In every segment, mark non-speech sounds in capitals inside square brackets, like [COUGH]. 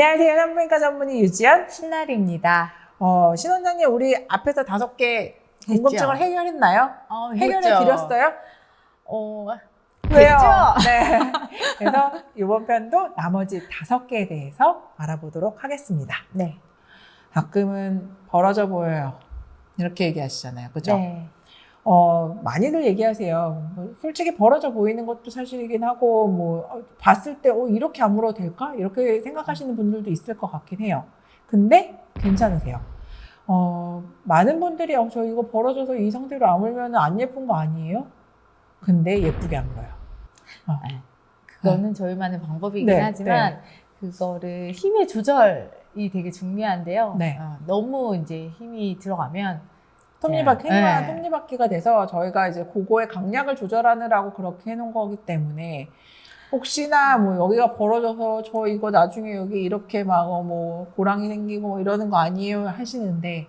안녕하세요. 산부인과 전문의 유지연. 신날입니다. 어, 신 원장님, 우리 앞에서 다섯 개 궁금증을. 해결했나요? 어, 해결해. 드렸어요? 어, 왜요? [LAUGHS] 네. 그래서 이번 편도 나머지 다섯 개에 대해서 알아보도록 하겠습니다. 네. 가끔은 벌어져 보여요. 이렇게 얘기하시잖아요. 그죠? 네. 어, 많이들 얘기하세요. 뭐 솔직히 벌어져 보이는 것도 사실이긴 하고, 뭐, 어, 봤을 때, 어, 이렇게 아물어도 될까? 이렇게 생각하시는 분들도 있을 것 같긴 해요. 근데 괜찮으세요. 어, 많은 분들이, 어, 저 이거 벌어져서 이 상태로 아물면 안 예쁜 거 아니에요? 근데 예쁘게 아물어요. 어. 그거는 저희만의 방법이긴 네, 하지만 그거를 힘의 조절이 되게 중요한데요. 네. 어, 너무 이제 힘이 들어가면 톱니바퀴, 네. 행만한 네. 톱니바퀴가 돼서 저희가 이제 그거의 강약을 조절하느라고 그렇게 해놓은 거기 때문에 혹시나 뭐 여기가 벌어져서 저 이거 나중에 여기 이렇게 막 뭐 고랑이 생기고 뭐 이러는 거 아니에요 하시는데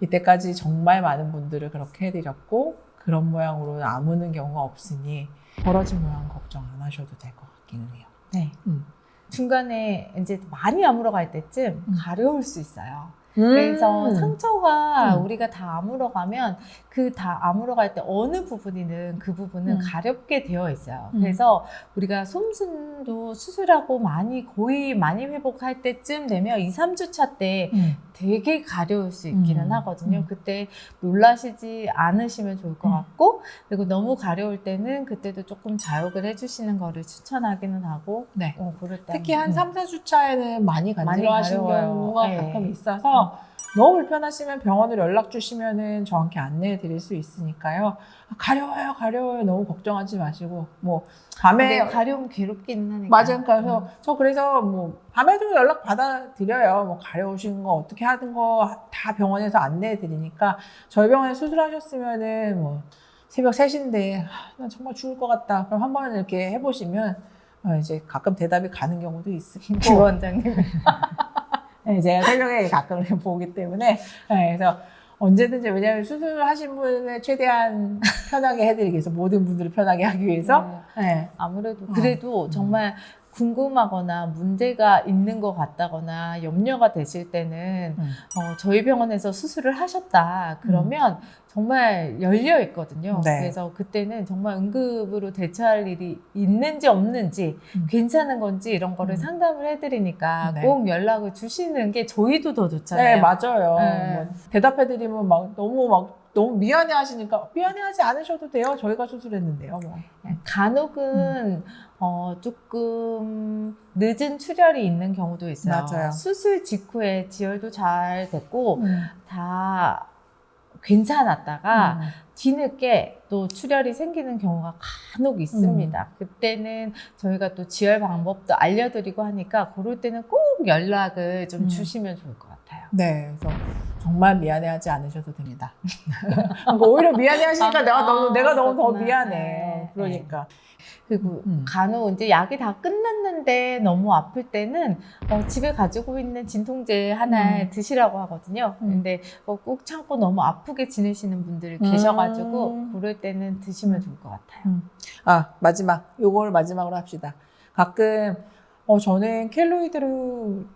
이때까지 정말 많은 분들을 그렇게 해드렸고 그런 모양으로 아무는 경우가 없으니 벌어진 모양 걱정 안 하셔도 될 것 같기는 해요. 네. 음. 중간에 이제 많이 아물어 갈 때쯤 음. 가려울 수 있어요. 그래서 음. 상처가 음. 우리가 다 아물어 가면 그 다 아물어 갈 때 어느 부분이든 그 부분은 음. 가렵게 되어 있어요. 음. 그래서 우리가 솜순도 수술하고 많이 거의 많이 회복할 때쯤 되면 2, 3주 차 때 음. 되게 가려울 수 있기는 음. 하거든요. 음. 그때 놀라시지 않으시면 좋을 것 음. 같고 그리고 너무 가려울 때는 그때도 조금 자욕을 해주시는 거를 추천하기는 하고 네. 어, 특히 한 음. 3, 4주 차에는 많이 많이 간지러워하시는. 경우가 네. 가끔 있어서 너무 불편하시면 병원으로 연락 주시면은 저한테 안내해 드릴 수 있으니까요. 아, 가려워요, 가려워요. 너무 걱정하지 마시고 뭐 밤에 근데 가려움 괴롭기는 하니까. 맞아요. 그래서 음. 저 그래서 뭐 밤에도 연락 받아 드려요. 뭐 가려우신 거 어떻게 하는 거다 병원에서 안내해 드리니까 저희 병원에 수술하셨으면은 뭐 새벽 3시인데 난 정말 죽을 것 같다. 그럼 한번 이렇게 해보시면 어, 이제 가끔 대답이 가는 경우도 있고 주 원장님. [LAUGHS] 네, 제가 새벽에 가끔 보기 때문에 네, 그래서 언제든지 왜냐하면 수술하신 분을 최대한 [LAUGHS] 편하게 해드리기 위해서 모든 분들을 편하게 하기 위해서 네. 네. 아무래도 어. 그래도 음. 정말 궁금하거나 문제가 있는 것 같다거나 염려가 되실 때는 음. 어, 저희 병원에서 수술을 하셨다 그러면 정말 열려 있거든요. 네. 그래서 그때는 정말 응급으로 대처할 일이 있는지 없는지 음. 괜찮은 건지 이런 거를 음. 상담을 해드리니까 네. 꼭 연락을 주시는 게 저희도 더 좋잖아요. 네, 맞아요. 네. 뭐 대답해드리면 막 너무 막 너무 미안해 하시니까 미안해 하지 않으셔도 돼요. 저희가 수술했는데요. 뭐. 간혹은 어, 조금 늦은 출혈이 있는 경우도 있어요. 맞아요. 수술 직후에 지혈도 잘 됐고 음. 다 괜찮았다가 음. 뒤늦게 또 출혈이 생기는 경우가 간혹 있습니다. 음. 그때는 저희가 또 지혈 방법도 알려드리고 하니까 그럴 때는 꼭 연락을 좀 음. 주시면 좋을 것 같아요. 네, 그래서 정말 미안해하지 않으셔도 됩니다. 그러니까 [LAUGHS] 오히려 미안해하시니까 아, 내가 너무 내가 너무 더 그렇구나. 미안해. 네. 그러니까. 그리고 음. 간혹 이제 약이 다 끝났는데 너무 아플 때는 어, 집에 가지고 있는 진통제 하나 음. 드시라고 하거든요. 음. 근데 어, 꼭 참고 너무 아프게 지내시는 분들이 음. 계셔가지고 그럴 때는 드시면 좋을 것 같아요. 아 마지막 요걸 마지막으로 합시다. 가끔 어 저는 켈로이드로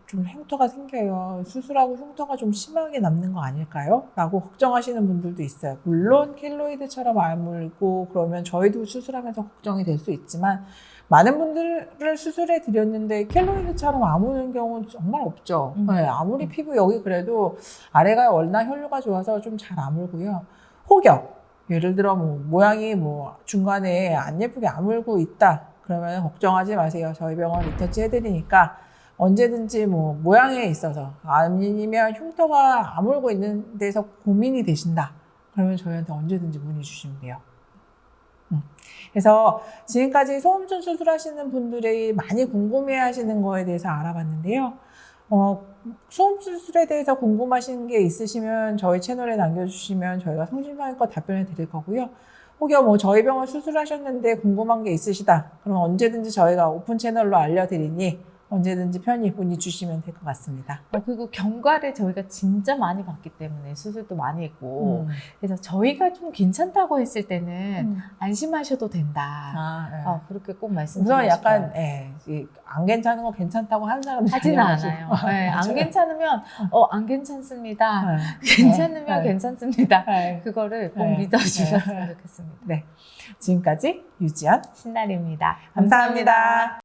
좀 흉터가 생겨요. 수술하고 흉터가 좀 심하게 남는 거 아닐까요? 라고 걱정하시는 분들도 있어요. 물론 켈로이드처럼 아물고 그러면 저희도 수술하면서 걱정이 될 수 있지만 많은 분들을 수술해 드렸는데 켈로이드처럼 아무는 경우는 정말 없죠. 음. 네, 아무리 피부 여기 그래도 아래가 워낙 혈류가 좋아서 좀 잘 아물고요. 혹여 예를 들어 뭐 모양이 뭐 중간에 안 예쁘게 아물고 있다. 그러면 걱정하지 마세요. 저희 병원 리터치 해드리니까 언제든지 뭐 모양에 있어서 아니면 흉터가 아물고 있는 데서 고민이 되신다. 그러면 저희한테 언제든지 문의 주시면 돼요. 음. 그래서 지금까지 소음순 수술하시는 분들이 많이 궁금해 하시는 거에 대해서 알아봤는데요. 어, 소음 수술에 대해서 궁금하신 게 있으시면 저희 채널에 남겨주시면 저희가 성심성의껏 답변해 드릴 거고요. 혹여 뭐 저희 병원 수술하셨는데 궁금한 게 있으시다. 그럼 언제든지 저희가 오픈 채널로 알려드리니 언제든지 편히 문의 주시면 될 것 같습니다. 어, 그리고 경과를 저희가 진짜 많이 봤기 때문에 수술도 많이 했고 음. 그래서 저희가 좀 괜찮다고 했을 때는 음. 안심하셔도 된다. 아, 예. 어, 그렇게 꼭 말씀드리고 우선 약간 싶어요. 예, 이 안 괜찮은 거 괜찮다고 하는 하지는 아니어가지고. 않아요. 네, 안. 괜찮으면 어 안 괜찮습니다. [LAUGHS] 네. 괜찮으면 네. 괜찮습니다. 네. 그거를 꼭 네. 믿어주셨으면 좋겠습니다. 지금까지 유지연 신날입니다. 감사합니다.